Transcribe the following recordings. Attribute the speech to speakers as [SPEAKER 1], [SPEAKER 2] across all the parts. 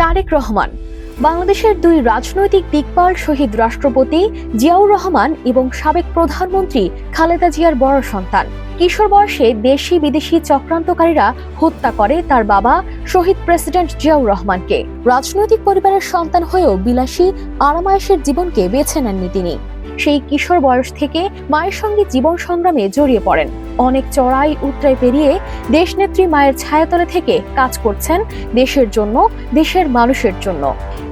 [SPEAKER 1] তারেক রহমান বাংলাদেশের দুই রাজনৈতিক দিকপাল শহীদ রাষ্ট্রপতি জিয়াউর রহমান এবং সাবেক প্রধানমন্ত্রী খালেদা জিয়ার বড় সন্তান কিশোর বয়সে দেশি বিদেশি চক্রান্তকারীরা হত্যা করে তার বাবা শহীদ প্রেসিডেন্ট জিয়াউর রহমানকে রাজনৈতিক পরিবারের সন্তান হয়েও বিলাসী আরামায়েশের জীবনকে বেছে নেননি তিনি সেই কিশোর বয়স থেকে মায়ের সঙ্গে জীবন সংগ্রামে জড়িয়ে পড়েন অনেক চড়াই উত্তরায় পেরিয়ে দেশনেত্রী মায়ের ছায়াতলে থেকে কাজ করছেন দেশের জন্য দেশের মানুষের জন্য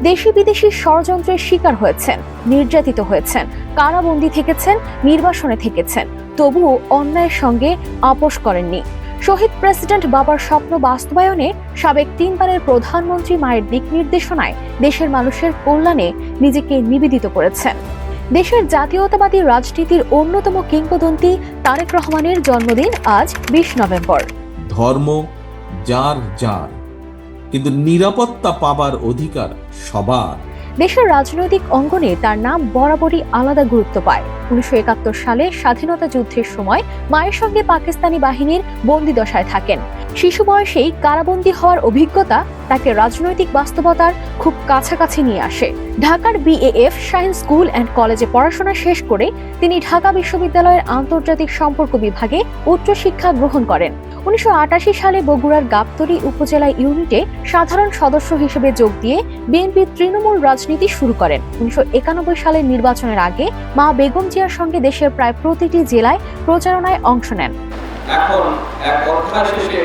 [SPEAKER 1] দেশি বিদেশি ষড়যন্ত্রের শিকার হয়েছেন নির্যাতিত হয়েছেন কারাবন্দি থেকেছেন নির্বাসনে থেকেছেন তবুও অন্যায়ের সঙ্গে আপোষ করেননি শহীদ প্রেসিডেন্ট বাবার স্বপ্ন বাস্তবায়নে সাবেক তিনবারের প্রধানমন্ত্রী মায়ের দিক নির্দেশনায় দেশের মানুষের কল্যাণে নিজেকে নিবেদিত করেছেন দেশের জাতীয়তাবাদী রাজনীতির অন্যতম কিংবদন্তি তারেক রহমানের জন্মদিন আজ বিশ নভেম্বর
[SPEAKER 2] ধর্ম যার যার কিন্তু নিরাপত্তা পাবার অধিকার সবার
[SPEAKER 1] দেশের রাজনৈতিক অঙ্গনে তার নাম বরাবরই আলাদা গুরুত্ব পায় উনিশশো একাত্তর সালে স্বাধীনতা যুদ্ধের সময় মায়ের সঙ্গে পাকিস্তানি বাহিনীর বন্দিদশায় থাকেন শিশু বয়সেই কারাবন্দী হওয়ার অভিজ্ঞতা তাকে রাজনৈতিক বাস্তবতার খুব কাছাকাছি নিয়ে আসে ঢাকার বিএএফ সায়েন্স স্কুল অ্যান্ড কলেজে পড়াশোনা শেষ করে তিনি ঢাকা বিশ্ববিদ্যালয়ের আন্তর্জাতিক সম্পর্ক বিভাগে উচ্চশিক্ষা গ্রহণ করেন উনিশশো সালে বগুড়ার গাবতলী উপজেলা ইউনিটে সাধারণ সদস্য হিসেবে যোগ দিয়ে বিএনপির তৃণমূল রাজনীতি শুরু করেন উনিশশো সালের নির্বাচনের আগে মা বেগম জিয়ার সঙ্গে দেশের প্রায় প্রতিটি জেলায় প্রচারণায় অংশ নেন
[SPEAKER 2] এখন এক অধ্যায় শেষে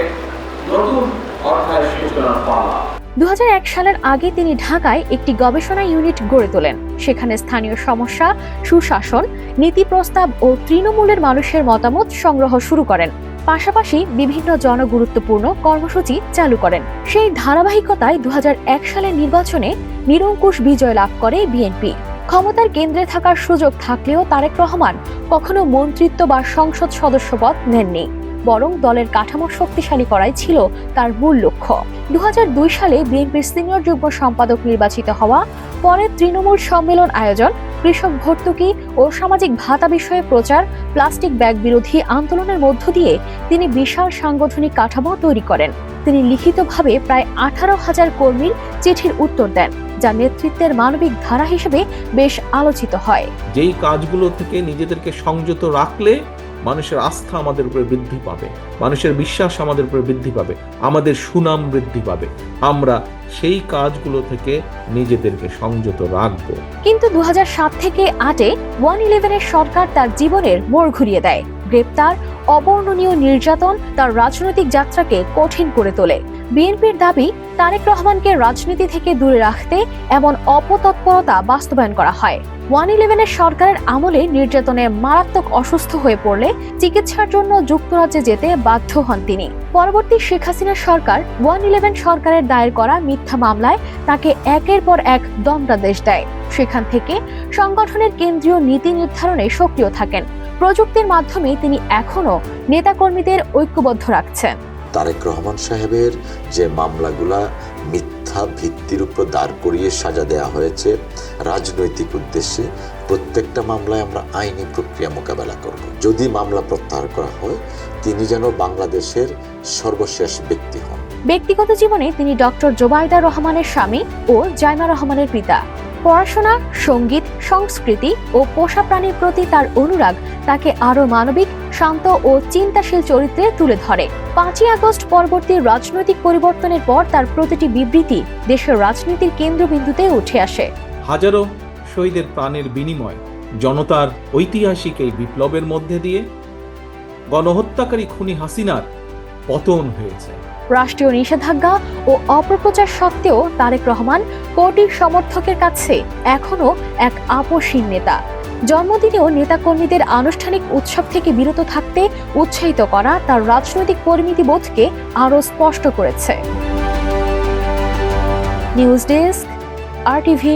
[SPEAKER 2] নতুন অধ্যায় সূচনা পাওয়া
[SPEAKER 1] 2001 সালের আগে তিনি ঢাকায় একটি গবেষণা ইউনিট গড়ে তোলেন সেখানে স্থানীয় সমস্যা সুশাসন নীতি প্রস্তাব ও তৃণমূলের মানুষের মতামত সংগ্রহ শুরু করেন পাশাপাশি বিভিন্ন জনগুরুত্বপূর্ণ কর্মসূচি চালু করেন সেই ধারাবাহিকতায় দু সালের নির্বাচনে নিরঙ্কুশ বিজয় লাভ করে বিএনপি ক্ষমতার কেন্দ্রে থাকার সুযোগ থাকলেও তারেক রহমান কখনো মন্ত্রিত্ব বা সংসদ সদস্যপদ নেননি বরং দলের কাঠামো শক্তিশালী করাই ছিল তার মূল লক্ষ্য দু সালে বিএনপির সিনিয়র যুগ্ম সম্পাদক নির্বাচিত হওয়া পরে তৃণমূল সম্মেলন আয়োজন কৃষক ভর্তুকি ও সামাজিক ভাতা বিষয়ে প্রচার প্লাস্টিক ব্যাগ বিরোধী আন্দোলনের মধ্য দিয়ে তিনি বিশাল সাংগঠনিক কাঠামো তৈরি করেন তিনি লিখিতভাবে প্রায় আঠারো হাজার কর্মীর চিঠির উত্তর দেন যা নেতৃত্বের মানবিক ধারা হিসেবে বেশ আলোচিত হয়
[SPEAKER 2] যেই কাজগুলো থেকে নিজেদেরকে সংযত রাখলে মানুষের আস্থা আমাদের উপরে বৃদ্ধি পাবে মানুষের বিশ্বাস আমাদের উপরে বৃদ্ধি পাবে আমাদের সুনাম বৃদ্ধি পাবে আমরা সেই কাজগুলো থেকে নিজেদেরকে সংযত রাখবো
[SPEAKER 1] কিন্তু দু সাত থেকে আটে ওয়ান ইলেভেনের সরকার তার জীবনের মোড় ঘুরিয়ে দেয় গ্রেপ্তার অবর্ণনীয় নির্যাতন তার রাজনৈতিক যাত্রাকে কঠিন করে তোলে বিএনপির দাবি তারেক রহমানকে রাজনীতি থেকে দূরে রাখতে এমন অপতৎপরতা বাস্তবায়ন করা হয় ওয়ান ইলেভেনের সরকারের আমলে নির্যাতনে মারাত্মক অসুস্থ হয়ে পড়লে চিকিৎসার জন্য যুক্তরাজ্যে যেতে বাধ্য হন তিনি পরবর্তী শেখ হাসিনা সরকার ওয়ান ইলেভেন সরকারের দায়ের করা মিথ্যা মামলায় তাকে একের পর এক দণ্ডাদেশ দেয় সেখান থেকে সংগঠনের কেন্দ্রীয় নীতি নির্ধারণে সক্রিয় থাকেন প্রযুক্তির মাধ্যমে তিনি এখনো নেতাকর্মীদের ঐক্যবদ্ধ রাখছেন
[SPEAKER 2] তারেক রহমান সাহেবের যে মামলাগুলা মিথ্যা ভিত্তির উপর দাঁড় করিয়ে সাজা দেয়া হয়েছে রাজনৈতিক উদ্দেশ্যে প্রত্যেকটা মামলায় আমরা আইনি প্রক্রিয়া মোকাবেলা করব যদি মামলা প্রত্যাহার করা হয় তিনি যেন বাংলাদেশের সর্বশেষ ব্যক্তি হন
[SPEAKER 1] ব্যক্তিগত জীবনে তিনি ডক্টর জোবায়দা রহমানের স্বামী ও জাইমা রহমানের পিতা পড়াশোনা সঙ্গীত সংস্কৃতি ও পোষা প্রাণীর প্রতি তার অনুরাগ তাকে আরও মানবিক শান্ত ও চিন্তাশীল চরিত্রে তুলে ধরে পাঁচই আগস্ট পরবর্তী রাজনৈতিক পরিবর্তনের পর তার প্রতিটি বিবৃতি দেশের রাজনীতির কেন্দ্রবিন্দুতে উঠে আসে
[SPEAKER 2] হাজারো শহীদের প্রাণের বিনিময় জনতার ঐতিহাসিক এই বিপ্লবের মধ্যে দিয়ে গণহত্যাকারী খুনি হাসিনার পতন হয়েছে
[SPEAKER 1] রাষ্ট্রীয় নিষেধাজ্ঞা ও অপপ্রচার সত্ত্বেও তারেক রহমান কোটি সমর্থকের কাছে এখনও এক আপসীন নেতা জন্মদিনেও নেতাকর্মীদের আনুষ্ঠানিক উৎসব থেকে বিরত থাকতে উৎসাহিত করা তার রাজনৈতিক বোধকে আরও স্পষ্ট করেছে নিউজ ডেস্ক আর টিভি